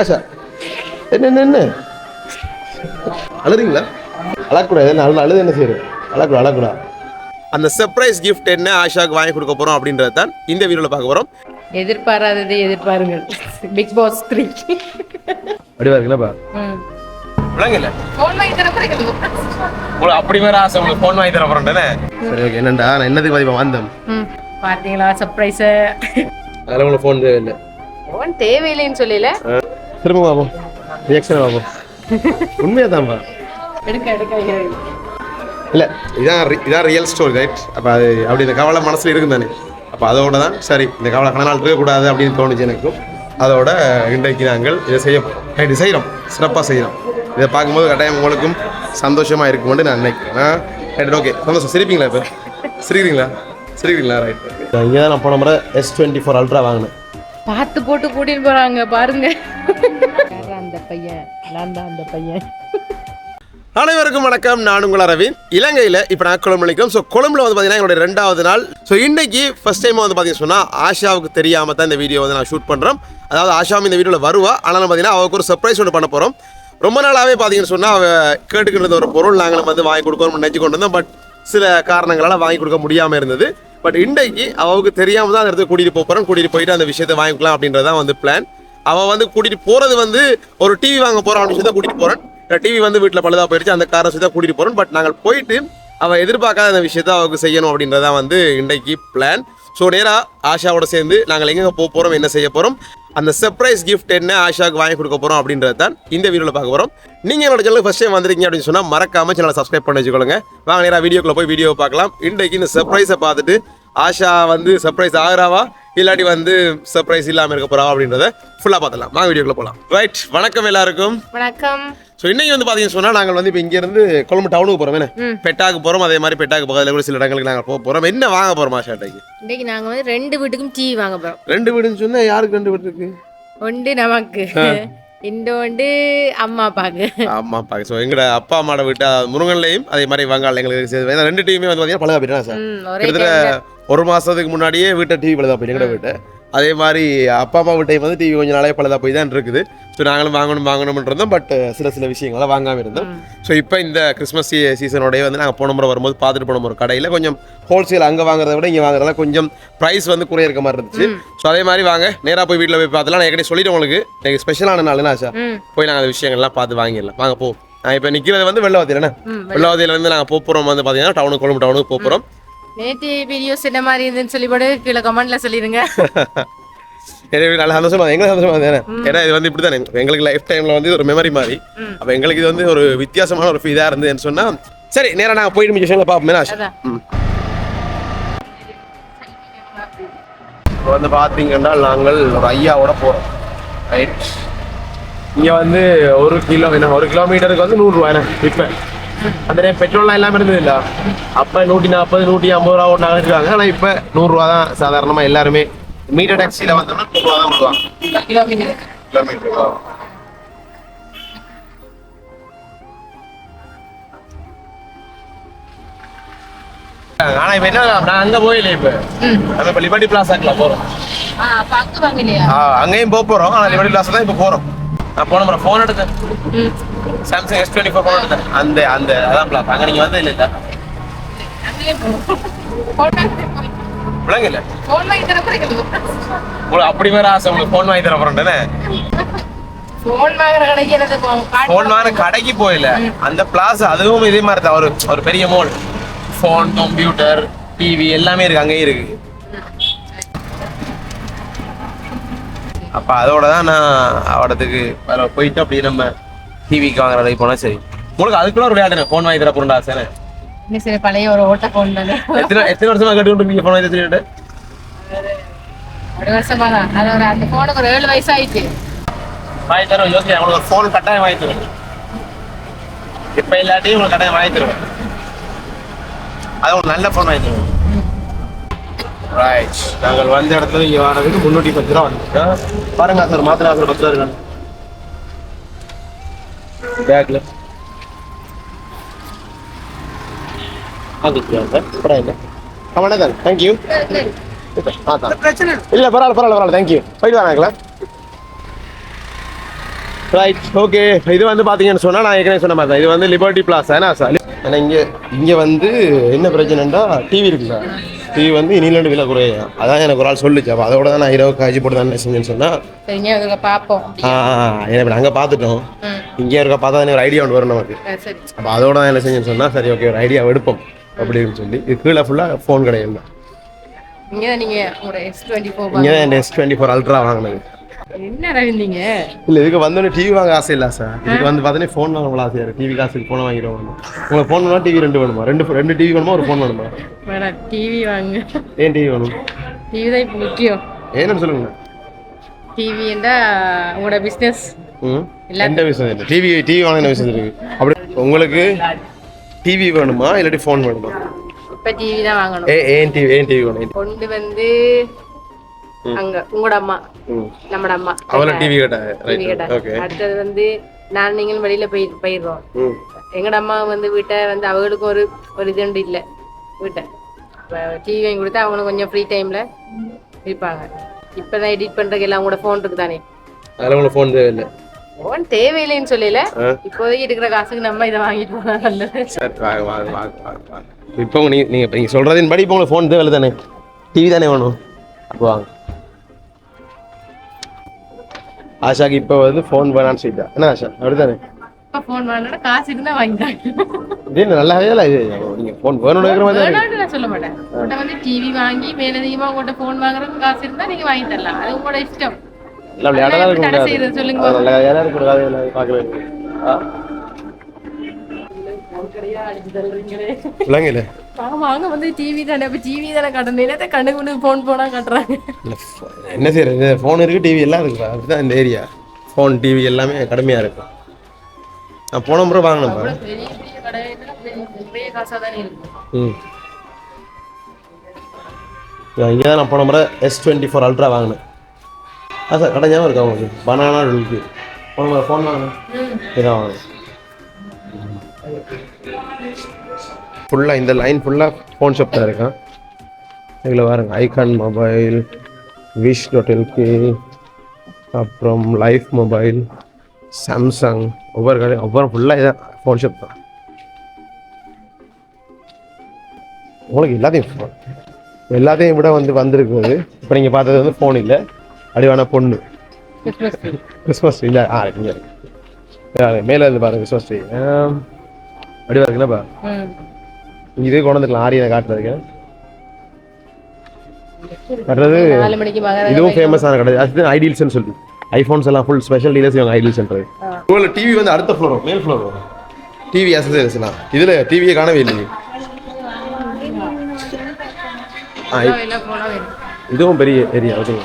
ஆஷா என்ன என்ன என்ன? அழுறீங்களா? அழக்கூடாது என்ன அழு அழுது என்ன செய்யுது அழக்கூடாது அழக்கூடாது. அந்த சர்ப்ரைஸ் கிஃப்ட் என்ன ஆஷாவுக்கு வாங்கி கொடுக்க போறோம் அப்படின்றது தான் இந்த வீடியோவில் பார்க்க போறோம். எதிர்பாராததை எதிர்பாருங்கள். பிக் பாஸ் த்ரீ அப்படிவா இருக்குல்லப்பா விளங்கல. ஃபோன் வாங்கி தர போறீங்க உங்களுக்கு அப்படி வேற ஆசை உங்களுக்கு ஃபோன் வாங்கி தர சரி ஓகே என்னண்டா? நான் என்னதுக்கு மதிப்பா வந்தேன்? பார்த்தீங்களா சர்ப்ரைஸ அதில் உங்களுக்கு ஃபோன் தேவையில்லை. ஃபோன் தேவையில்லைன்னு சொல்லல. திரும்ப பார்ப்போம் ரியாக்ஷன் பார்ப்போம் உண்மையாக தான்ப்பா எடுக்க எடுக்க. இல்லை இதான் இதான் ரியல் ஸ்டோரி ரைட் அப்போ அது அப்படி இந்த கவலை மனசில் இருக்கும் தானே. அப்போ அதோட தான் சரி இந்த கவலை கன நாள் இருக்கக்கூடாது அப்படின்னு தோணுச்சு எனக்கும் அதோட இன்றைக்கு நாங்கள் இதை செய்ய இது செய்கிறோம் சிறப்பாக செய்கிறோம் இதை பார்க்கும்போது கட்டாயம் உங்களுக்கும் சந்தோஷமாக இருக்கும்னு நான் நினைக்கிறேன். ரைட் ஓகே சந்தோஷம். சிரிப்பீங்களா இப்போ? சிரிக்கிறீங்களா? சிரிக்கிறீங்களா? ரைட் இங்கே தான் நான் போன முறை எஸ் டுவெண்ட்டி ஃபோர் அல்ட்ரா வாங்கினேன். பார்த்து போட்டு கூட்டிட்டு போறாங்க பாருங்க. அந்த பையன் நான் தான் அந்த பையன். அனைவருக்கும் வணக்கம். நான் உங்கள் அரவிந்த். இலங்கையில் இப்போ நான் கொழும்பு நிற்கிறோம் ஸோ கொழும்புல வந்து பார்த்தீங்கன்னா என்னுடைய ரெண்டாவது நாள். ஸோ இன்னைக்கு ஃபர்ஸ்ட் டைம் வந்து பார்த்தீங்கன்னா சொன்னால் ஆஷாவுக்கு தெரியாமல் தான் இந்த வீடியோ வந்து நான் ஷூட் பண்ணுறோம் அதாவது ஆஷாவும் இந்த வீடியோவில் வருவா. ஆனாலும் பார்த்தீங்கன்னா அவருக்கு ஒரு சர்ப்ரைஸ் ஒன்று பண்ண போகிறோம் ரொம்ப நாளாகவே பார்த்தீங்கன்னு சொன்னால் அவ கேட்டுக்கிட்டு ஒரு பொருள் நாங்களும் வந்து வாங்கி கொடுக்கணும்னு நினச்சி கொண்டு வந்தோம் பட் சில காரணங்களால் வாங்கி கொடுக்க முடியாமல் இருந்தது. பட் இன்றைக்கு அவளுக்கு தெரியாமல் தான் அந்த இடத்துக்கு கூட்டிகிட்டு போகிறோம் கூட்டிகிட்டு போயிட்டு அந்த விஷயத்தை வாங்கிக்கலாம் அப்படின்றது தான் வந்து பிளான் அவள் வந்து கூட்டிகிட்டு போகிறது வந்து ஒரு டிவி வாங்க போகிறோம் அப்படின்னு சொல்லி தான் கூட்டிகிட்டு போகிறேன் டிவி வந்து வீட்டில் பழுதா போயிடுச்சு அந்த காரை சொல்லி தான் கூட்டிகிட்டு போகிறோம் பட் நாங்கள் போயிட்டு அவள் எதிர்பார்க்காத அந்த விஷயத்த அவளுக்கு செய்யணும் அப்படின்றதான் வந்து இன்றைக்கு பிளான் ஸோ நேராக ஆஷாவோட சேர்ந்து நாங்கள் எங்கே போக போகிறோம் என்ன செய்ய போகிறோம் அந்த சர்ப்ரைஸ் கிஃப்ட் என்ன ஆஷாவுக்கு வாங்கி கொடுக்க போகிறோம் அப்படின்றது தான் இந்த வீடியோவில் பார்க்க போகிறோம் நீங்கள் என்னோட சேனலுக்கு ஃபஸ்ட் டைம் வந்திருக்கீங்க அப்படின்னு சொன்னால் மறக்காம சேனலை சப்ஸ்கிரைப் பண்ணி வச்சுக்கோங்க. வாங்க நேராக வீடியோக்குள்ளே போய் வீடியோ பார்க்கலாம். இன்றைக்கு இந்த சர்ப்ரைஸை பார்த்துட்டு ஆஷா வந்து சர்ப்ரைஸ் ஆகிறாவா? இல்லாட்டி வந்து சர்ப்ரைஸ் இல்லாமல் இருக்க போகிறா அப்படின்றத ஃபுல்லாக பார்த்துலாம் வாங்க வீடியோக்குள்ளே போகலாம் ரைட் வணக்கம் எல்லாருக்கும். வணக்கம். ஸோ இன்னைக்கு வந்து பார்த்தீங்கன்னு சொன்னால் நாங்கள் வந்து இப்போ இங்கேருந்து கொழம்பு டவுனுக்கு போகிறோம் என்ன? பெட்டாக்கு போகிறோம் அதே மாதிரி பெட்டாக்கு பக்கத்தில் கூட சில இடங்களுக்கு நாங்கள் போக போகிறோம் என்ன வாங்க போகிறோம் ஆஷாட்டைக்கு இன்னைக்கு? நாங்க வந்து ரெண்டு வீட்டுக்கும் டிவி வாங்க போறோம். ரெண்டு வீடுன்னு சொன்னால் யாருக்கு ரெண்டு வீடு இருக்கு? ஒன்று நமக்கு. இந்த ஒன்று அம்மா அப்பாக்கு. ஆமாம் அப்பா ஸோ எங்களோட அப்பா அம்மாவோட வீட்டு முருகன்லையும் அதே மாதிரி வங்காள எங்களுக்கு சேர்த்து ரெண்டு டீமுமே வந்து பார்த்தீங்கன்னா பழகா போயிட்டா சார். கிட்டத்தட்ட ஒரு மாதத்துக்கு முன்னாடியே வீட்டை டிவி பழுதா போயிட்டு எங்களோட வீட்டை. அதே மாதிரி அப்பா அம்மா வீட்டையும் வந்து டிவி கொஞ்சம் நாளே பழுதா போய் தான் இருக்குது. ஸோ நாங்களும் வாங்கணும் வாங்கணும்னு இருந்தோம். பட் சில சில விஷயங்களை வாங்காமல் இருந்தோம். ஸோ இப்போ இந்த கிறிஸ்மஸ் சீசனோடய வந்து நாங்கள் போன முறை வரும்போது பார்த்துட்டு போன ஒரு கடையில் கொஞ்சம் ஹோல்சேல் அங்கே வாங்குறத விட இங்கே வாங்குறதுல கொஞ்சம் ப்ரைஸ் வந்து குறைய இருக்க மாதிரி இருந்துச்சு. ஸோ அதே மாதிரி வாங்க. நேராக போய் வீட்டில் போய் பார்த்துலாம். நான் ஏற்கனவே சொல்லிட்டேன் உங்களுக்கு. எனக்கு ஸ்பெஷலான நாள் ஆச்சா ம். போய் நாங்கள் அந்த விஷயங்கள்லாம் பார்த்து வாங்கிடலாம். வாங்க போ. நான் இப்போ நிற்கிறது வந்து வெள்ளவாத்தியில் என்ன? ம், வெள்ளவாத்தியில் வந்து நாங்கள் போகிறோம் வந்து பார்த்தீங்கன்னா டவுனுக்கு கொழும்பு டவுனுக்கு போகிறோம் நேற்று வீடியோஸ் என்ன மாதிரி இருந்துன்னு சொல்லி போட்டு கீழே கமெண்ட்ல சொல்லிடுங்க. எனவே நல்ல சந்தோஷமா எங்களுக்கு சந்தோஷமா தானே? ஏன்னா இது வந்து இப்படி தானே எங்களுக்கு லைஃப் டைம்ல வந்து இது ஒரு மெமரி மாதிரி. அப்போ எங்களுக்கு இது வந்து ஒரு வித்தியாசமான ஒரு இதாக இருந்ததுன்னு சொன்னா சரி நேரா நாங்கள் போயிட்டு மிச்சம் விஷயங்களை பார்ப்போமே. ஆஷா அதான். ம். இப்போ வந்து பார்த்தீங்கன்னா நாங்கள் ஒரு ஐயாவோட போகிறோம் ரைட் இங்கே வந்து ஒரு கிலோ என்ன ஒரு கிலோமீட்டருக்கு வந்து நூறுரூவா என்ன இப்போ அந்த பெட்ரோல்லாம் இல்லாமல் இருந்தது இல்லை? அப்போ நூற்றி நாற்பது நூற்றி ஐம்பது ரூபா ஒன்றாக இருக்காங்க ஆனால் இப்போ நூறுரூவா தான் சாதாரணமாக எல்லாருமே. மீட்டர் டாக்ஸியில் வந்தோம்னா நூறுரூவா தான் ஆனா இப்ப என்ன நான் அங்க போயில இப்ப. நம்ம இப்ப லிபர்டி பிளாசாக்குல போறோம். அங்கேயும் போக போறோம். ஆனா லிபர்டி பிளாசா தான் இப்ப போறோம். நான் போன முறை போன் எடுத்தேன் Samsung S twenty four phone எடுத்தேன் அந்த அந்த அதான் பிளாஸ் அங்க நீங்க வந்து இல்ல விளங்க இல்ல ஃபோன் வாங்கி தர போறீங்க உங்களுக்கு அப்படி வேற ஆசை உங்களுக்கு போன் வாங்கி தர போறேன் ஃபோன் வாங்குற கடைக்கு போயில. அந்த பிளாஸ் அதுவும் இதே மாதிரி தான். ஒரு ஒரு பெரிய மால் ஃபோன் கம்ப்யூட்டர் டிவி எல்லாமே இருக்கு. அங்கேயும் இருக்கு. அப்ப அதோட தான் நான் அவடத்துக்கு வேற போயிட்டு அப்படியே நம்ம டிவிக்கு வாங்குறதுக்கு போனா சரி. உங்களுக்கு அதுக்குள்ள ஒரு விளையாடுங்க ஃபோன் வாங்கி தர போறா சார் சரி பழைய ஒரு ஓட்ட ஃபோன் தானே? எத்தனை எத்தனை வருஷமா கட்டுக்கிட்டு ஃபோன் வாங்கி தச்சுட்டு ஒரு வருஷமா தான். அது ஒரு அந்த ஃபோனுக்கு ஒரு ஏழு வயசு ஆயிடுச்சு வாங்கி தருவேன் யோசிக்க உங்களுக்கு ஒரு ஃபோன் கட்டாயம் வாங்கி தருவேன். இப்ப இல்லாட்டி உங்களுக்கு கட்டாயம் வாங்கி தருவேன். அது ஒரு நல்ல ஃபோன் வாங்கி தருவேன். ரைட் நாங்கள் வந்த இடத்துல இங்க வரதுக்கு முன்னூற்றி பத்து ரூபா வந்துட்டோம் பாருங்க சார் மாத்திரை சார் பத்து ரூபா இருக்காங்க பேக்ல வாங்கிக்கலாம் சார் பரவாயில்ல கமனா தான் தேங்க்யூ இல்ல. பரவாயில்ல பரவாயில்ல பரவாயில்ல. தேங்க்யூ போயிட்டு வராங்களா ரைட் ஓகே இது வந்து பார்த்தீங்கன்னு சொன்னால் நான் ஏற்கனவே சொன்ன மாதிரி தான். இது வந்து லிபர்ட்டி பிளாஸ் ஏன்னா சார் ஏன்னா இங்கே இங்கே வந்து என்ன பிரச்சனைண்டா டிவி இருக்குல்ல? டிவி வந்து இனிலேண்டு விலை குறையும் அதான் எனக்கு ஒரு ஆள் சொல்லுச்சு. அப்போ அதோட தான் நான் இரவு காய்ச்சி போட்டு தான் செஞ்சேன்னு சொன்னால் சரிங்க பார்ப்போம் ஆ எனக்கு அங்கே பார்த்துட்டோம் இங்கே இருக்க பார்த்தா ஒரு ஐடியா ஒன்று வரும் நமக்கு. அப்போ அதோட தான் என்ன செஞ்சேன்னு சொன்னால் சரி ஓகே ஒரு ஐடியா எடுப்போம் அப்படின்னு சொல்லி. இது கீழே ஃபுல்லாக ஃபோன் கிடையாது இங்கே தான் நீங்கள் எஸ் டுவெண்ட்டி ஃபோர் இங்கே தான் எஸ் டுவெண்ட்டி ஃபோர் அல்ட்ரா வாங்கினது. என்ன ரவிந்தீங்க இல்லை இதுக்கு வந்தோடனே டிவி வாங்க ஆசை இல்லை சார் இதுக்கு வந்து பார்த்தீங்கன்னா ஃபோன் வாங்க ஆசையாக இருக்குது டிவி காசுக்கு ஃபோனை வாங்கிடுவோம் உங்களுக்கு ஃபோன் வேணுமா டிவி ரெண்டு வேணுமா? ரெண்டு ரெண்டு டிவி வேணுமா ஒரு ஃபோன் வேணுமா? வேணாம் டிவி வாங்க. ஏன் டிவி வேணும்? டிவி தான் இப்போ முக்கியம். ஏன்னு சொல்லுங்க. டிவி என்றா உங்களோட பிஸ்னஸ் ம். எந்த இல்லை. டிவி டிவி வாங்கின விஷயம் இருக்கு. அப்படி உங்களுக்கு டிவி வேணுமா இல்லாட்டி ஃபோன் வேணுமா? இப்போ டிவி தான் வாங்கணும். ஏ ஏன் டிவி ஏன் டிவி வேணும்? கொண்டு வந்து அங்க உங்களோட அம்மா. நம்மட அம்மா அவளை டிவி கேட்டாங்க அடுத்தது வந்து நான் நீங்களும் வெளியில போய் போயிடுறோம். எங்கட அம்மா வந்து வீட்டை வந்து அவங்களுக்கும் ஒரு ஒரு இதுண்டு இல்லை. வீட்டை. டிவி வாங்கி கொடுத்தா அவங்களும் கொஞ்சம் ஃப்ரீ டைம்ல இருப்பாங்க. இப்பதான் எடிட் பண்றதுக்கு எல்லாம் கூட ஃபோன் இருக்கு தானே அதில் உங்களுக்கு ஃபோன் தேவையில்லை. ஃபோன் தேவையில்லைன்னு சொல்லல. இப்போதைக்கு இருக்கிற காசுக்கு நம்ம இதை வாங்கிட்டு போனா நல்லது. சரி வாங்க வாங்க வாங்க இப்போ நீங்கள் நீங்கள் சொல்கிறதின் படி இப்போ உங்களுக்கு ஃபோன் தேவையில்லை தானே? டிவி தானே வேணும்? அப்போ வாங்க. ஆஷாக்கு இப்போ வந்து ஃபோன் வேணான்னு சொல்லிட்டா. என்ன ஆஷா? அப்படி தானே இப்போ ஃபோன் வாங்கினா காசு இருந்தா வாங்கிட்டாங்க இது என்ன நல்லா வேலை இது நீங்கள் ஃபோன் வேணும்னு. வேணாம்னு நான் சொல்ல மாட்டேன். உங்கள்கிட்ட வந்து டிவி வாங்கி மேலதிகமா உங்கள்கிட்ட ஃபோன் வாங்குறதுக்கு காசு இருந்தா நீங்க வாங்கி தரலாம். அது உங்களோட இஷ்டம். சொல்லுங்க. விளங்கல ஆமா அவங்க வந்து டிவி தானே டிவி தானே கட்டணும் என்னத்தை கண்ணு கொண்டு போனா கட்டுறாங்க என்ன செய்யறது ஃபோன் இருக்குது டிவி எல்லாம் இருக்குப்பா அப்படிதான் இந்த ஏரியா ஃபோன் டிவி எல்லாமே கடுமையாக இருக்கும் நான் போன முறை இருக்கும் ம் இங்கே தான் நான் போன முறை எஸ் டுவெண்ட்டி ஃபோர் அல்ட்ரா வாங்கினேன் ஆ சார் கடை ஞாபகம் இருக்கா உங்களுக்கு பனானா இருக்கு போன முறை ஃபோன் வாங்கினேன் இதான் வாங்கினேன் ஃபுல்லாக இந்த லைன் ஃபுல்லாக ஃபோன் ஷாப் தான் இருக்கான். இதில் பாருங்க icon mobile wish dot LK அப்புறம் லைஃப் மொபைல் சாம்சங் ஒவ்வொரு கடையும் ஒவ்வொரு ஃபுல்லாக இதான் ஃபோன் ஷாப் தான். உங்களுக்கு எல்லாத்தையும் ஃபோன் எல்லாத்தையும் விட வந்து வந்திருக்குது இப்போ நீங்கள் பார்த்தது வந்து ஃபோன் இல்லை அடிவான பொண்ணு. கிறிஸ்மஸ் ட்ரீ இல்லை ஆ இங்கே இருக்கு. மேலே இருந்து பாருங்க கிறிஸ்மஸ் ட்ரீ அடிவாக இருக்குன்னாப்பா ம். இது கொண்டு வந்துக்கலாம் ஆரியை காட்டுறதுக்கு. மகர இதுவும் ஃபேமஸான கடை. அது ஐடியல்ஸ்னு சொல்லி. ஐஃபோன்ஸ் எல்லாம் ஃபுல் ஸ்பெஷல் டீலர்ஸ் இவங்க ஐடியல்ஸ்ன்றது இவ்வளோ டிவி வந்து அடுத்த ஃப்ளோர் வரும் மேல் ஃப்ளோர் வரும். டிவி அசசரிஸ்லாம் இதில் டிவியை காணவே இல்லையே. ஆ இதுவும் பெரிய ஏரியா ஓகேங்க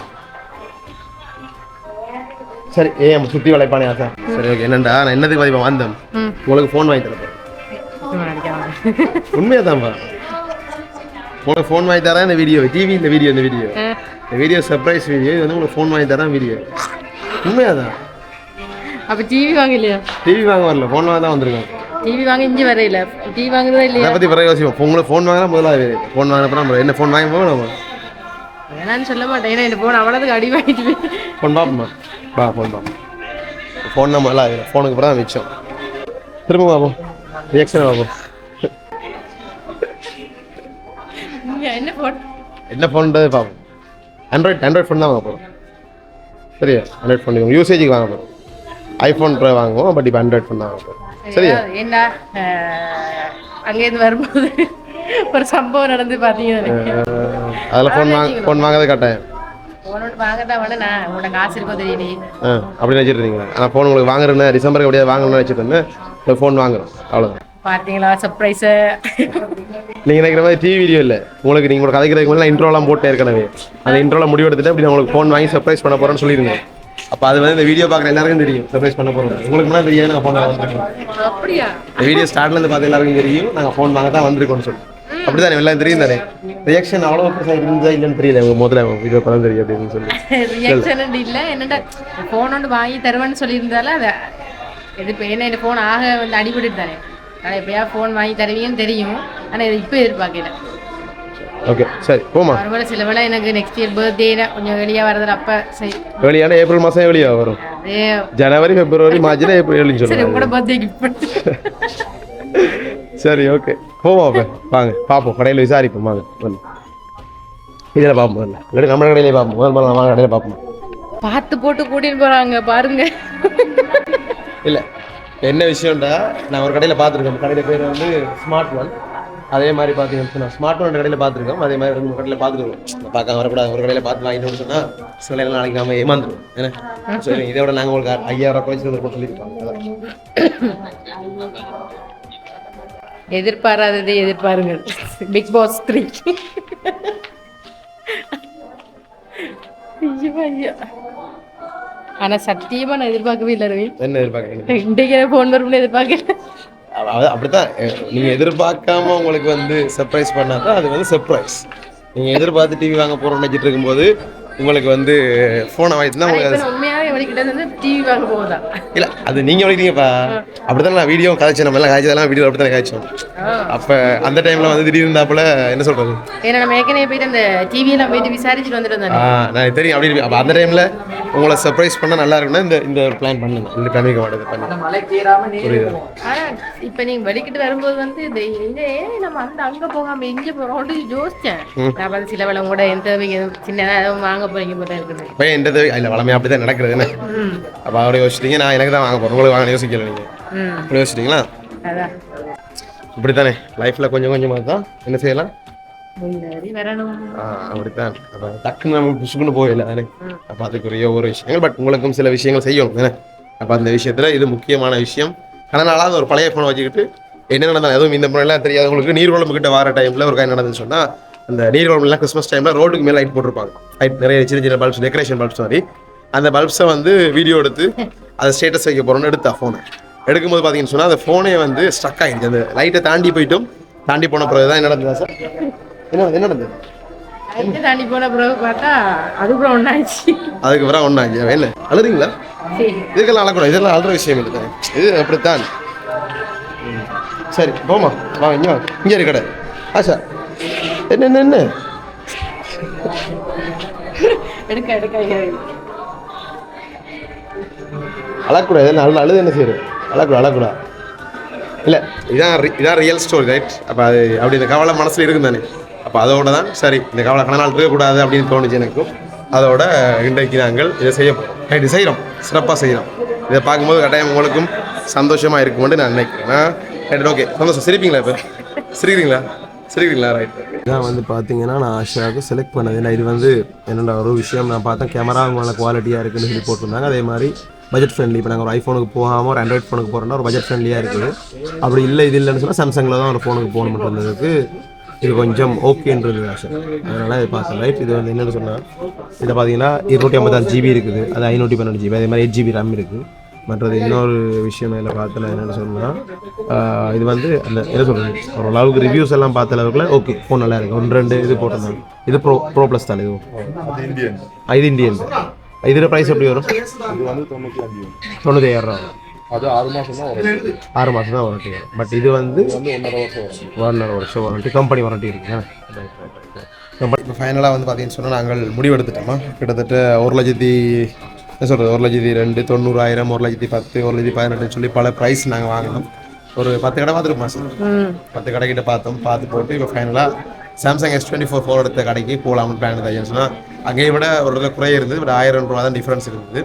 சரி ஏன் சுற்றி வளைப்பானே ஆசா? சரி ஓகே என்னண்டா? நான் என்னதுக்கு இப்போ வந்தேன்? உங்களுக்கு ஃபோன் வாங்கி தரப்போம் உண்மையாக தான்ப்பா உங்களுக்கு ஃபோன் வாங்கி தரேன் இந்த வீடியோ டிவி இந்த வீடியோ இந்த வீடியோ இந்த வீடியோ சர்ப்ரைஸ் வீடியோ இது வந்து உங்களுக்கு ஃபோன் வாங்கி தரேன் வீடியோ உண்மையாக தான் அப்ப டிவி வாங்கலையா? டிவி வாங்க வரல ஃபோன் வாங்க தான் வந்திருக்கோம். டிவி வாங்க இஞ்சி வரையில டிவி வாங்குறதா அதை இல்லையா பற்றி பிறகு யோசிப்போம். உங்களுக்கு ஃபோன் வாங்கினா முதல்ல ஃபோன் வாங்கினப்பறம் நம்ம என்ன ஃபோன் வாங்கி போகணும் வேணான்னு சொல்ல மாட்டேன். ஏன்னா இந்த போன் அவ்வளவுக்கு அடி வாங்கிட்டு ஃபோன் பார்ப்போமா பா ஃபோன் பார்ப்போம் ஃபோன் நம்ம எல்லாம் ஃபோனுக்கு அப்புறம் மிச்சம். திரும்ப பார்ப்போம் ரியாக்ஷன் நீங்க என்ன போன் என்ன ஃபோன்றது பார்ப்போம் ஆண்ட்ராய்ட் ஆண்ட்ராய்ட் ஃபோன் தான் வாங்க போகிறோம் சரியா? ஆண்ட்ராய்ட் ஃபோன் யூசேஜுக்கு வாங்க போகிறோம் ஐஃபோன் ப்ரோ வாங்குவோம் பட் இப்போ ஆண்ட்ராய்ட் ஃபோன் தான் வாங்க போகிறோம் சரியா? என்ன அங்கேருந்து வரும்போது ஒரு சம்பவம் நடந்து பார்த்தீங்கன்னா அதில் ஃபோன் வாங்க ஃபோன் வாங்கிறத கட்டாயம். அப்படி நினச்சிருந்தீங்களா ஆனால் ஃபோன் உங்களுக்கு வாங்குறேன்னு டிசம்பருக்கு அப்படியே வாங்கணும்னு நினச்சிட்டு இந்த ஃபோன் வாங்குறோம். அவ்வளோதான் பார்த்தீங்களா சர்ப்ரைஸை நீங்கள் நினைக்கிற மாதிரி டிவி வீடியோ இல்லை. உங்களுக்கு நீங்கள் கூட கதைக்கிறதுக்கு முன்னாடி இன்ட்ரோலாம் போட்டு ஏற்கனவே அந்த இன்ட்ரோலாம் முடிவெடுத்துட்டு அப்படி உங்களுக்கு ஃபோன் வாங்கி சர்ப்ரைஸ் பண்ண போகிறேன்னு சொல்லியிருந்தேன் அப்போ அது வந்து இந்த வீடியோ பார்க்குற எல்லாருக்கும் தெரியும். சர்ப்ரைஸ் பண்ண போகிறோம் உங்களுக்கு முன்னாடி தெரியாது நாங்கள் ஃபோன் வாங்க அப்படியா? இந்த வீடியோ ஸ்டார்ட்லேருந்து பார்த்து எல்லாருக்கும் தெரியும். நாங்கள் ஃபோன் வாங்க தான் வந்திருக்கோம்னு சொல்லி. அப்படி தானே எல்லாம் தெரியும் தானே? ரியாக்ஷன் அவ்வளோ இருந்தா இல்லைன்னு தெரியல. உங்க முதல்ல வீடியோ படம் தெரியும் அப்படின்னு சொல்லி. ரியாக்ஷன் இல்லை. என்னடா ஃபோன் ஒன்று வாங்கி தருவேன்னு சொல்லியிருந்தாலும் அதை இது இப்போ என்ன இந்த ஃபோன் ஆக வந்து அடிபட்டு தானே? ஆனால் எப்படியா ஃபோன் வாங்கி தருவீங்கன்னு தெரியும். ஆனால் இது இப்போ எதிர்பார்க்கல. ஓகே சரி போமா ஒருவேளை சில வேளை எனக்கு நெக்ஸ்ட் இயர் பர்த்டே கொஞ்சம் வெளியே வரதுல அப்ப சரி. வெளியான ஏப்ரல் மாதம் வெளியே வரும். ஜனவரி பிப்ரவரி மார்ச்ல ஏப்ரல் சரி சொல்லுவாங்க. உங்களோட பர்த்டே கிஃப்ட் சரி ஓகே போவோம் அப்போ வாங்க பார்ப்போம் கடையில் விசாரிப்போம் வாங்க. இதில் பார்ப்போம் இல்லை நம்ம கடையிலே பார்ப்போம் முதல் முதல்ல நம்ம கடையில் பார்ப்போம் பார்த்து போட்டு கூட்டிட்டு போறாங்க பாருங்க. இல்லை. என்ன விஷயம்டா நான் ஒரு கடையில் பார்த்துருக்கேன். கடையில் பேர் வந்து ஸ்மார்ட் ஒன் அதே மாதிரி பார்த்தீங்கன்னு ஸ்மார்ட் ஒன் கடையில் பார்த்துருக்கோம் அதே மாதிரி ரெண்டு கடையில் பார்த்துருக்கோம் பார்க்க வரக்கூடாது. ஒரு கடையில் பார்த்து வாங்கிட்டு சொன்னால் சில நாளைக்கு நாம ஏமாந்துடும் ஏன்னா சரி இதை விட நாங்கள் உங்களுக்கு ஐயாயிரம் ரூபாய் வந்து சொல்லியிருக்கோம் எதிர்பாராததை எதிர்பாருங்கள். பிக் பாஸ் த்ரீ ஐயோ ஐயோ. ஆனா சத்தியமா நான் எதிர்பார்க்கவே இல்லை ரவி. என்ன எதிர்பார்க்குறீங்க? இன்றைக்கு ஃபோன் வரும்னு எதிர்பார்க்கல. அப்படித்தான். நீங்க எதிர்பார்க்காம உங்களுக்கு வந்து சர்ப்ரைஸ் பண்ணாதான் அது வந்து சர்ப்ரைஸ் நீங்க எதிர்பார்த்து டிவி வாங்க போறோம்னு நினைச்சிட்டு இருக்கும்போது உங்களுக்கு வந்து போனை வாங்கிட்டு தான் உங்களுக்கு அது- நான் உண்மையாவே வலிக்கிட்டது வந்து டிவி வாங்க போகுதா? இல்ல அது நீங்க வலிக்கிறீங்கப்பா. அப்படித்தான் நான் வீடியோ கதைச்சேன் நம்ம எல்லாம் காய்ச்சதெல்லாம் வீடியோ அப்படித்தான் காய்ச்சோம். அப்ப அந்த டைம்ல வந்து திடீர்னு இருந்தாப்புல என்ன சொல்றது? ஏன்னா நம்ம ஏற்கனவே போயிட்டு அந்த டிவி எல்லாம் போயிட்டு விசாரிச்சுட்டு வந்துட்டு நான் தெரியும் அப்படி அந்த டைம்ல உங்களை சர்ப்ரைஸ் பண்ணா நல்லா இருக்குன்னா இந்த இந்த பிளான் பண்ணுங்க. இந்த பிளானிங் மாட்டது பண்ணி புரியுது? ஆனா இப்ப நீங்க வலிக்கிட்டு வரும்போது வந்து இந்த இந்த ஏன் நம்ம அந்த அங்க போகாம இங்க போறோம்னு யோசிச்சேன். நான் பார்த்து சில வேலை கூட எந்த சின்னதா எதுவும் வாங்க போறீங்க போல இருக்குது. அப்போ எந்த தேவை இல்லை வளமையாக அப்படி தான் நடக்கிறது அப்போ அவரை யோசிச்சிட்டீங்க நான் எனக்கு தான் வாங்க போகிறேன் உங்களுக்கு வாங்க யோசிக்கல நீங்கள் அப்படி யோசிச்சிட்டிங்களா? இப்படி தானே லைஃப்பில் கொஞ்சம் கொஞ்சமாக தான் என்ன செய்யலாம்? அப்படித்தான். அப்போ டக்குன்னு நம்ம புசுக்குன்னு போயிடல தானே அப்போ அதுக்குரிய ஒரு விஷயங்கள் பட் உங்களுக்கும் சில விஷயங்கள் செய்யணும் தானே அப்போ அந்த விஷயத்தில் இது முக்கியமான விஷயம். ஆனால் நாளாவது ஒரு பழைய ஃபோனை வச்சுக்கிட்டு என்ன நடந்தாலும் எதுவும் இந்த முறையெல்லாம் தெரியாதவங்களுக்கு நீர்வளம் கிட்ட வர டைமில் ஒரு காய் நடந்துன்னு சொன்னால் அந்த நீர்வளம்லாம் கிறிஸ்மஸ் டைமில் ரோட்டுக்கு மேலே லைட் போட்டிருப்பாங்க. லைட் நிறைய சின்ன சின்ன பல்ப்ஸ் டெக்கரேஷன் பல்ப்ஸ் மாதிரி. அந்த பல்ப்ஸை வந்து வீடியோ எடுத்து அதை ஸ்டேட்டஸ் வைக்க போகிறோன்னு எடுத்தா ஃபோனை எடுக்கும்போது பார்த்தீங்கன்னு சொன்னால் அந்த ஃபோனே வந்து ஸ்டக் ஆகிடுச்சு அந்த லைட்டை தாண்டி போயிட்டும். தாண்டி போன பிறகு தான் என்ன நடந்ததா சார் என்ன என்ன நடந்தது? தாண்டி போன பிறகு பார்த்தா அதுக்கப்புறம் ஒன்றாச்சு அதுக்கு பிறகு ஒன்றாச்சு என்ன அழுறீங்களா? சரி. இதுக்கெல்லாம் அழக்கூடாது. இதெல்லாம் அழுற விஷயம் இல்லை இது அப்படித்தான். சரி போமா வா இங்கே இங்கே இரு கடை. ஆஷா என்ன என்ன என்ன? எடுக்க எடுக்க அழக்கூடாது. என்ன அழுது என்ன செய்யுது அழக்கூடாது அழக்கூடாது. இல்லை இதான் இதான் ரியல் ஸ்டோரி ரைட் அப்போ அது அப்படி இந்த கவலை மனசில் இருக்கும் தானே? அப்போ அதோட தான் சரி இந்த கவலை கன நாள் இருக்கக்கூடாது அப்படின்னு தோணுச்சு எனக்கும். அதோட இன்றைக்கு நாங்கள் இதை செய்ய போகிறோம் செய்கிறோம் சிறப்பாக செய்கிறோம் இதை பார்க்கும்போது கட்டாயம் உங்களுக்கும் சந்தோஷமாக இருக்கும்னு நான் நினைக்கிறேன். ரைட் ஓகே சந்தோஷம். சிரிப்பீங்களா இப்போ? சிரிக்கிறீங்களா? சிரிக்கிறீங்களா? ரைட் இதான் வந்து பார்த்தீங்கன்னா நான் ஆஷாவுக்கு செலக்ட் பண்ணது. ஏன்னா இது வந்து என்னோட ஒரு விஷயம். நான் பார்த்தேன் கேமரா நல்ல குவாலிட்டியாக இருக்குன்னு சொல்லி போட்டிருந்தாங்க. அதே மாதிரி பட்ஜெட் ஃப்ரெண்ட்லி இப்போ நாங்கள் ஒரு ஐஃபோனுக்கு போகாமல் ஒரு ஆண்ட்ராய்ட் ஃபோனுக்கு போகிறோம்னா ஒரு பட்ஜெட் ஃப்ரெண்ட்லியாக இருக்குது. அப்படி இல்லை இது இல்லைன்னு சொன்னால் சாம்சங்கில் தான் ஒரு ஃபோனுக்கு போகணும் இருந்ததுக்கு இது கொஞ்சம் ஓகேன்றது ஆஷா அதனால் இது பார்த்தேன் ரைட் இது வந்து என்னென்னு சொன்னால் இதில் பார்த்தீங்கன்னா இருநூற்றி ஐம்பத்தாறு ஜிபி இருக்குது. அது ஐநூற்றி பன்னெண்டு ஜிபி அதே மாதிரி எயிட் ஜிபி ரேம் இருக்குது மற்றது இன்னொரு விஷயம் இதில் பார்த்தல என்னென்னு சொன்னால் இது வந்து அந்த என்ன சொல்கிறது ஒரு அளவுக்கு ரிவ்யூஸ் எல்லாம் பார்த்த அளவுக்குல ஓகே ஃபோன் நல்லா இருக்கு. ஒன்று ரெண்டு இது போட்டிருந்தாங்க. இது ப்ரோ ப்ரோ ப்ளஸ் தானே இதுவும் இந்தியன் இது இந்தியன் இதில் ப்ரைஸ் எப்படி வரும் இது வந்து தொண்ணூற்றி அஞ்சு தொண்ணூற்றி ஐயாயிரம் ரூபா அது ஆறு மாதம் தான் வரும் ஆறு மாதம் தான் வாரண்டி வரும் பட் இது வந்து வந்து ஒன்றரை வருஷம் ஒன்றரை வருஷம் வாரண்டி கம்பெனி வாரண்டி இருக்கு இப்போ ஃபைனலாக வந்து பார்த்தீங்கன்னு சொன்னால் நாங்கள் முடிவெடுத்துட்டோமா கிட்டத்தட்ட ஒரு லட்சத்தி என்ன சொல்கிறது ஒரு லட்சத்தி ரெண்டு தொண்ணூறாயிரம் ஒரு லட்சத்தி பத்து ஒரு லட்சத்தி பதினெட்டுன்னு சொல்லி பல ப்ரைஸ் நாங்கள் வாங்கினோம் ஒரு பத்து கடை பார்த்துருப்போம் சார் பத்து கடைக்கிட்ட பார்த்தோம் பார்த்து போட்டு இப்போ ஃபைனலாக Samsung S twenty four four எடுத்த கடைக்கு போகலாம்னு பிளான் இருந்தது சொன்னால் அங்கேயே விட ஒரு குறைய இருந்தது. பட் ஆயிரம் ரூபா தான் டிஃப்ரென்ஸ் இருந்தது.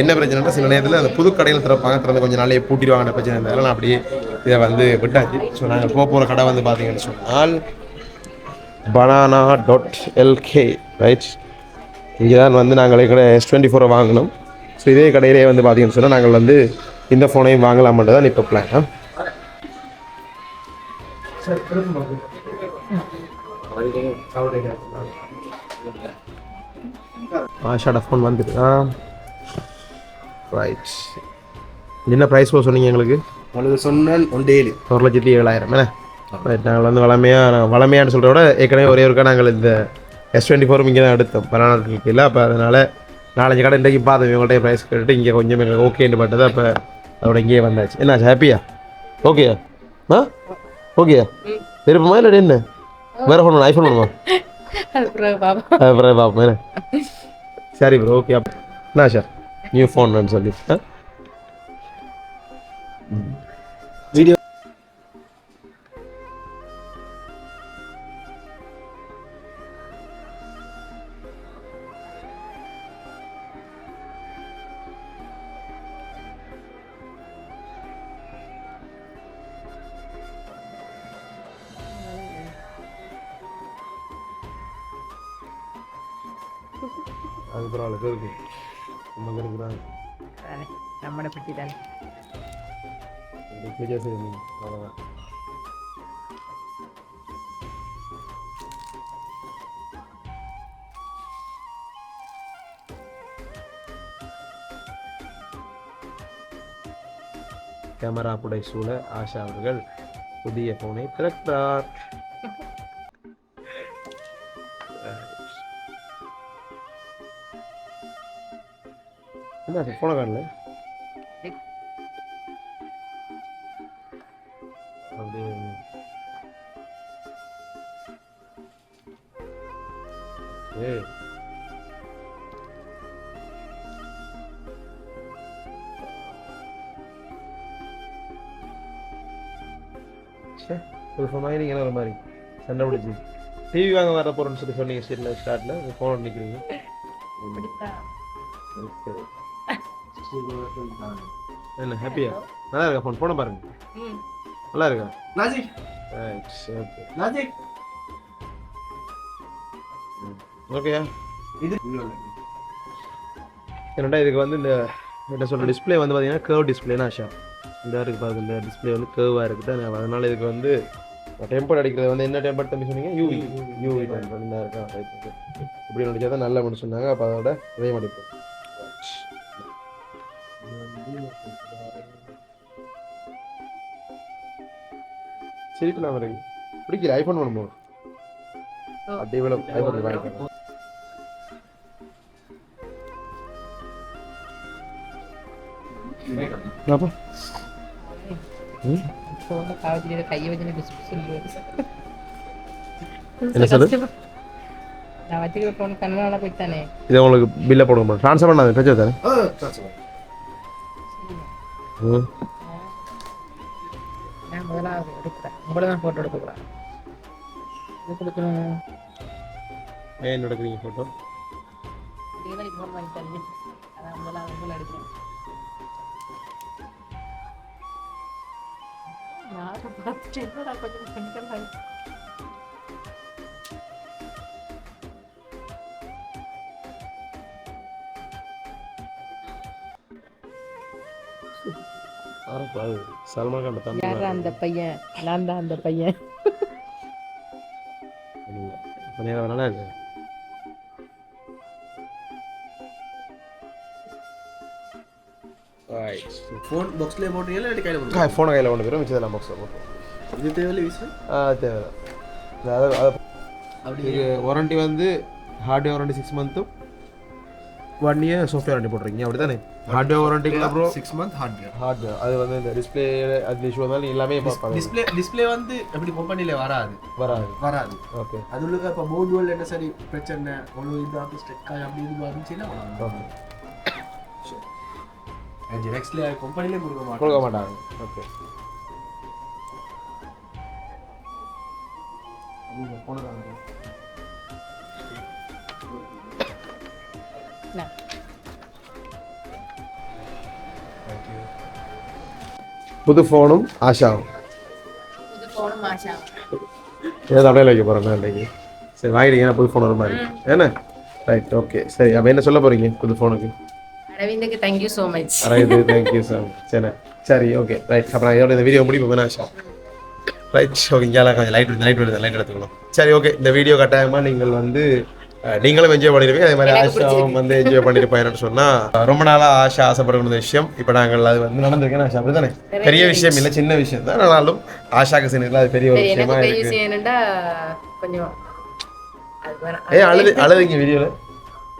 என்ன பிரச்சனைனா சில நேரத்தில் அந்த புது கடையில் திறப்பாங்க. திறந்து கொஞ்சம் நாளையே பூட்டிடுவாங்க பிரச்சனை இருந்தாலும் நான் அப்படியே இதை வந்து விட்டாச்சு. ஸோ நாங்கள் போக போகிற கடை வந்து பார்த்தீங்கன்னு சொன்னால் பனானா டாட் எல்கே ரைட் இங்கே தான் வந்து நாங்கள் கடை எஸ் டுவெண்ட்டி ஃபோரை வாங்கினோம். ஸோ இதே கடையிலே வந்து பார்த்தீங்கன்னு சொன்னால் நாங்கள் வந்து இந்த ஃபோனையும் வாங்கலாம்ன்றது தான் இப்போ பிளான் ஆஷாட ஃபோன் வந்துட்டு ஆ. ரைட் என்ன ப்ரைஸ் போ சொன்னீங்க எங்களுக்கு? உங்களுக்கு சொன்னேன் ஒன் டெய்லி ஒரு லட்சத்தி ஏழாயிரம் என்ன? ரைட் நாங்கள் வந்து வளமையாக வளமையான்னு சொல்கிறத விட ஏற்கனவே ஒரே ஒருக்கா நாங்கள் இந்த எஸ் டுவெண்ட்டி ஃபோரும் இங்கே தான் எடுத்தோம். பரநாட்டுக்கு இல்லை அப்போ அதனால் நாலஞ்சு கடை இன்றைக்கு பார்த்தோம் இவங்கள்ட்ட ப்ரைஸ் கேட்டுட்டு இங்கே கொஞ்சம் எங்களுக்கு ஓகேன்னு பட்டது. அப்போ அதோட இங்கேயே வந்தாச்சு. என்னாச்சு ஹாப்பியா ஓகேயா ஆ? ஓகேயா விருப்பமா இல்லை என்ன? வேற ஃபோன் ஐஃபோன் பண்ணுமா அது பிறகு பாப்போம். என்ன சரி ப்ரோ ஓகே அப்போ என்ன சார் நியூ ஃபோன் சொல்லி அது பரவாயில்ல இருக்கு. நம்ம இருக்கிறாங்க. நம்மளை பற்றி தானே. அவ்வளோதான் கேமரா புடை சூழ ஆஷா அவர்கள் புதிய போனை திறக்கிறார். என்ன சார் போன காணல அப்படியே ஏய். ச்சே, ஒரு மாதிரி? சண்டை பிடிச்சி. டிவி வாங்க வர போறேன்னு சொல்லி சொன்னீங்க ஸ்டேட்ல ஸ்டார்ட்ல ஃபோன் நிற்கிறீங்க என்ன ஹாப்பியா நல்லா இருக்கா ஃபோன் போன பாருங்க. ம். நல்லா இருக்கா நாஜிக் ஓகே நாஜிக். ஓகேயா இது என்னடா இதுக்கு வந்து இந்த என்ன சொல்ற டிஸ்ப்ளே வந்து பார்த்தீங்கன்னா கேர்வ் டிஸ்பிளேனா ஆஷா இந்த இருக்கு பாருங்க இந்த டிஸ்ப்ளே வந்து கேர்வாக இருக்குது. அதனால இதுக்கு வந்து டெம்பர் அடிக்கிறது வந்து என்ன டெம்பர் தம்பி சொன்னீங்க? யூவி யூவி டெம்பர் இந்த இருக்கா. இப்படி நடிச்சா தான் நல்ல மட்டும் சொன்னாங்க. அப்போ அதோட இதே மடிப்போம் சிரிக்கலாம் இருக்கு பிடிக்கல ஐஃபோன் ஓ. அப்படியே ஐஃபோன் வாங்கிக்கலாம் அப்போ கையை வச்சு? நான் வச்சுக்கிற ஃபோன் இதை உங்களுக்கு பில்லை போடுங்க மேடம் ட்ரான்ஸ்ஃபர் பண்ணாது பிரச்சனை தானே? ம். நான் முதலாவது எடுக்கிறேன் உங்களை தான் ஃபோட்டோ எடுத்துக்கிறேன் இது கொடுக்கணும் ஏன் எடுக்கிறீங்க ஃபோட்டோ இதுதான் இப்போ ஃபோன் வாங்கிட்டாங்க அதான் முதலாவது உங்களை எடுக்கிறேன் நான் பார்த்துட்டு என்னடா கொஞ்சம் பண்ணிக்கலாம் சல்மான் கான் யாரா அந்த பையன்? நான் தான் அந்த பையன். நேரம் ஃபோன் பாக்ஸ்லேயே போட்டீங்களா இல்லை கையில் போட்டு ஃபோனை கையில் கொண்டு போயிடும் மிச்சதெல்லாம் பாக்ஸில் போட்டோம் இது தேவையில்ல வீசு ஆ தேவை. அது அது அப்படி இதுக்கு வாரண்டி வந்து ஹார்ட்வேர் வாரண்டி சிக்ஸ் மந்த்தும் ஒன் இயர் சாஃப்ட்வேர் வாரண்டி போட்டிருக்கீங்க. அப்படி தானே ஹார்ட்வேர் வாரண்டிக்குள்ள அப்புறம் சிக்ஸ் மந்த் ஹார்ட்வேர் ஹார்ட்வேர் அது வந்து இந்த டிஸ்பிளே அது இஷ்யூ வந்தாலும் எல்லாமே பார்ப்பாங்க. டிஸ்ப்ளே டிஸ்ப்ளே வந்து எப்படி கம்பெனியில் வராது. வராது. வராது. ஓகே அது உள்ள இப்போ போர்டு என்ன சரி பிரச்சனை ஒன்று இதாக ஸ்ட்ரெக்காக அப்படி இது வந்துச்சுன்னா ஜெராக்ஸ்ல கம்பெனிலே கொடுக்க மாட்டோம் கொடுக்க மாட்டாங்க. ஓகே நான் புது ஃபோனும் ஆஷாவும். புது ஃபோனும் மாஷா ஏதாவது அப்படியே வைக்க போகிறேன் இன்னைக்கு? சரி வாங்கிட்டீங்கன்னா புது ஃபோன் வர மாதிரி. என்ன? ரைட் ஓகே சரி அப்போ என்ன சொல்ல போகிறீங்க புது ஃபோனுக்கு அரவிந்துக்கு thank you so much right thank you sir சரி சரி ஓகே ரைட் அப்புறம் இதோட இந்த வீடியோ முடிப்போம் ஆஷா. ரைட் ஓகே இங்கே கொஞ்சம் லைட் லைட் வருது லைட் எடுத்துக்கணும். சரி ஓகே இந்த வீடியோ கட்டாயமாக நீங்கள் வந்து நீங்களும் என்ஜாய் பண்ணிருப்பீங்க. அதே மாதிரி ஆஷாவும் வந்து என்ஜாய் பண்ணிருப்பாருன்னு சொன்னால் ரொம்ப நாளாக ஆஷா ஆசைப்படுற விஷயம். இப்போ நாங்கள் அது வந்து நடந்திருக்கேன் ஆஷா அப்படி தானே? பெரிய விஷயம் இல்லை சின்ன விஷயம் தான். ஆனாலும் ஆஷாக்கு சின்ன அது பெரிய ஒரு விஷயமா இருக்கு. ஏ அழுது அழுதுங்க வீடியோவில்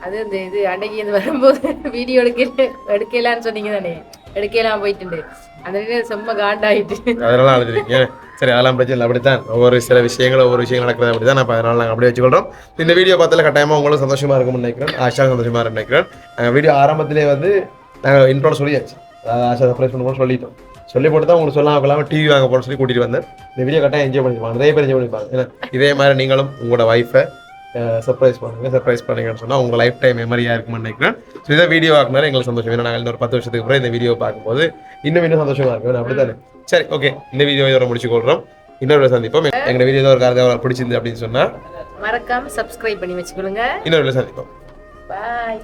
அது இந்த இது அன்னைக்கு இது வரும்போது வீடியோ எடுக்க எடுக்கலான்னு சொன்னீங்க தானே எடுக்கலாம் போயிட்டு அந்த செம்ம காண்டாயிட்டு. அதனால அழுதுருக்கீங்க. சரி அதெல்லாம் பிரச்சனை இல்லை. அப்படித்தான். ஒவ்வொரு சில விஷயங்கள் ஒவ்வொரு விஷயங்கள் நடக்கிறது அப்படிதான் அப்போ அதனால் நாங்கள் அப்படியே வச்சுக்கொள்றோம். இந்த வீடியோ பார்த்தால கட்டாயமாக உங்களுக்கு சந்தோஷமாக இருக்கும்னு நினைக்கிறேன். ஆஷா சந்தோஷமாக இருக்கும்னு நினைக்கிறேன். நாங்கள் வீடியோ ஆரம்பத்திலே வந்து நாங்கள் இன்ட்ரோட சொல்லியாச்சு. ஆஷா சர்ப்ரைஸ் பண்ணுவோம் சொல்லிட்டோம். சொல்லி போட்டு தான் உங்களுக்கு சொல்லாம கொள்ளாம டிவி வாங்க போட சொல்லி கூட்டிகிட்டு வந்தேன். இந்த வீடியோ கட்டாயம் என்ஜாய் பண்ணிப்பாங்க நிறைய பேர் என்ஜாய் பண்ணிப்பாங்க. ஏன்னா இதே மாதிரி நீங்களும் உங்களோட ஒய்ஃபை சர்ப்ரைஸ் பண்ணுங்க. சர்ப்ரைஸ் பண்ணுங்கன்னு சொன்னால் உங்கள் லைஃப் டைம் மெமரியாக இருக்கும்னு நினைக்கிறேன். ஸோ இதை வீடியோ ஆக்குனாலும் எங்களுக்கு சந்தோஷம். ஏன்னா நாங்கள் இன்னொரு பத்து வருஷத்துக்கு அப்புறம் இந்த வீடியோ பார்க்கும்போது இன்னும் இன்னும் சந்தோஷமாக இருக்கும். அப்படித்தானே? சரி ஓகே இந்த வீடியோ இதோட முடிச்சு கொள்றோம் இன்னொரு சந்திப்போம். எங்களோட வீடியோ ஒரு காரணம் பிடிச்சிருந்து அப்படின்னு சொன்னால் மறக்காம சப்ஸ்கிரைப் பண்ணி வச்சுக்கொள்ளுங்க. இன்னொரு சந்திப்போம். பாய்